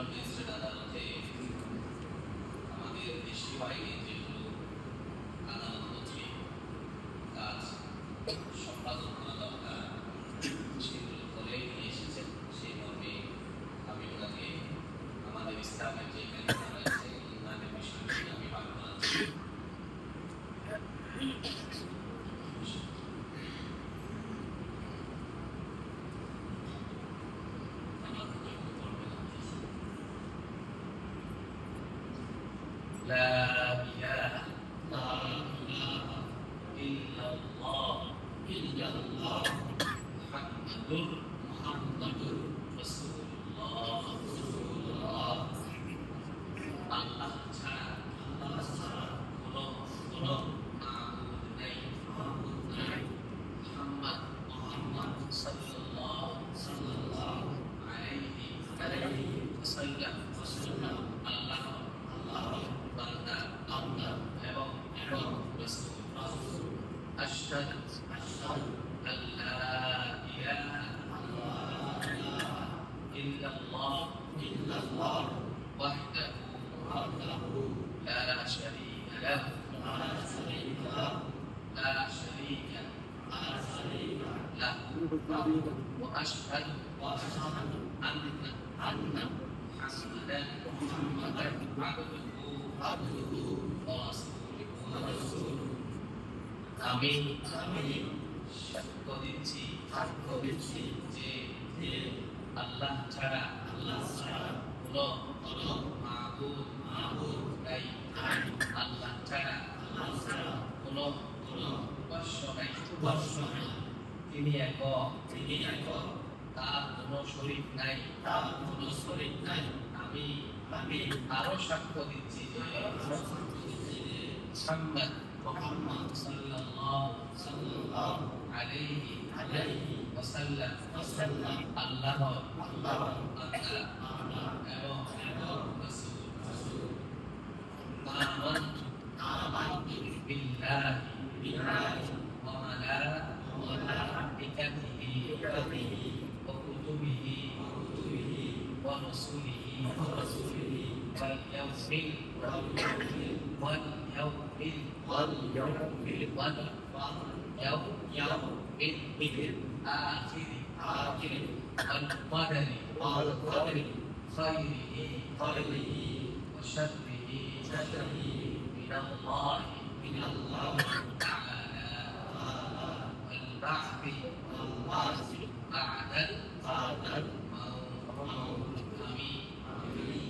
Metropolitan magistrate আদালতে আমাদের দেশীয় আইনে যেগুলো আদালত হচ্ছে কাজ সম্পাদন করা দরকার সেগুলো করে নিয়ে এসেছেন সেই মর্মে আমি ওনাকে আমাদের ইসলামের যে Thank you. أشهد أن لا إله إلا الله إلا الله وحده لا شريك له لا شريك له لا شريك له وأشهد وأشهد أن أن محمدا محمدا عبده عبده ورسوله ورسوله. আমি আমি সত্য দিচ্ছি সাক্ষ্য দিচ্ছি যে আল্লাহ ছাড়া আল্লাহ ছাড়া হলো হলো মাহবুদ মাহবুদ তাই আল্লাহ ছাড়া আল্লাহ ছাড়া হলো কোন উপাস্য নাই উপাস্য নাই। তিনি এক তিনি এক তার কোনো শরীর নাই, তার কোনো শরীর নাই। আমি আমি আরও সাক্ষ্য দিচ্ছি যে সাংবাদ محمد صلى الله صلى الله عليه عليه وسلم وسلم الله الله الله এবং এবং রাসূল রাসূল آمنت آمنت بالله بالله وملائكته وكتبه وكتبه ورسله ورسله واليوم واليوم واليوم واليوم يوم الآخر آخر والقدر والقدر خيره خيره وشره شره من الله من الله تعالى والبعث والبعث بعد بعد الموت. آمين.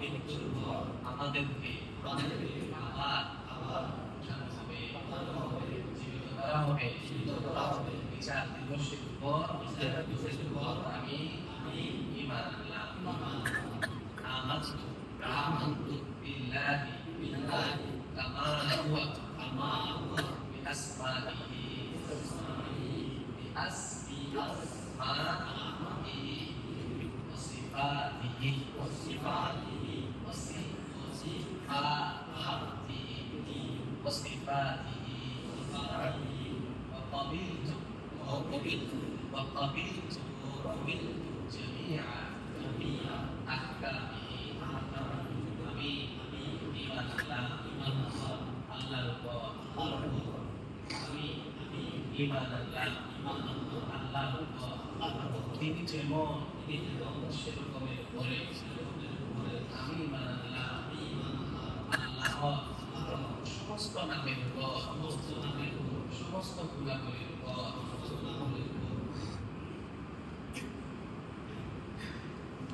পর মৃত্যুর পর আমাদেরকে আমাদেরকে আবার আবার উঠানো হবে জীবিত করা হবে জীবিত করা হবে বিচার দিবসের পর বিচার দিবসের পর আমি আমি ঈমান আনলাম আমানতু আমানতু বিল্লাহি বিল্লাহি কামা হুয়া কামা হুয়া বিআসমাইহি বিআসমাইহি وصفاته وصفاته وصفاته وصفاته وقبلت وقبلت وقبلت جميع جميع أحكامه আমি ইমান আল্লাহ ইমান আল্লাহর উপর আমি ইমান আল্লাহ আল্লাহর উপর তিনি যেমন তিনি যেমন সেরকমের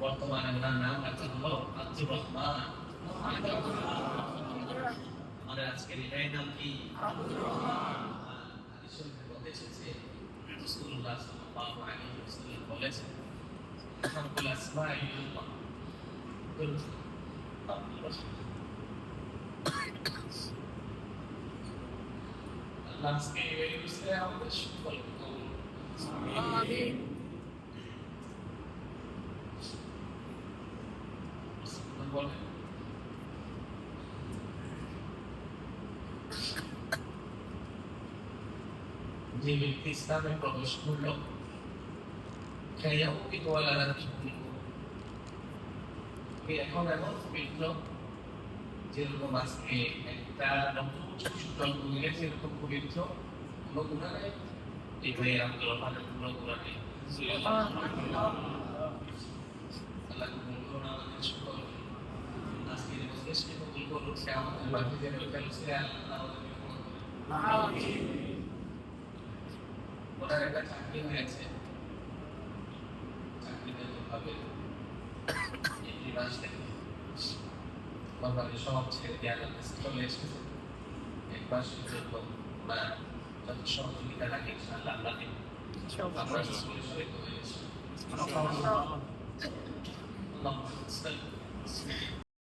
বর্তমানে ওনার নাম রাখা হলো আব্দুর রহমান আমাদের আজকের এটাই নাম কি হাদিস শরীফে এসেছে রাসূলুল্লাহ সাল্লাল্লাহু আলাইহি ওয়াসাল্লাম বলেছেন আহাবুল আসমাই আল্লাহ আজকে এই বিষয়ে আমাদের সকলকে আমিন বলেন যে ব্যক্তি ইসলামে প্রবেশ করল খেয়াও ওয়ালারা এখন এমন পবিত্র যেরকম আজকে একটা নতুন সুতরাং মিলে যেরকম পবিত্র কোনো গুণা নেই এটাই আব্দুল রহমানের কোনো গুণা নেই ওনার একটা চাকরি হয়েছে চাকরিতে ভাবে এই মাস থেকে বাঙালি সব ছেড়ে দিয়ে আল্লাহ কাছে চলে এসেছে এক মাসের জন্য ওনার যত সহযোগিতা লাগে ইনশাআল্লাহ আল্লাহ দেবে। আমরা সকলে শরীর হয়েছি اللهم صل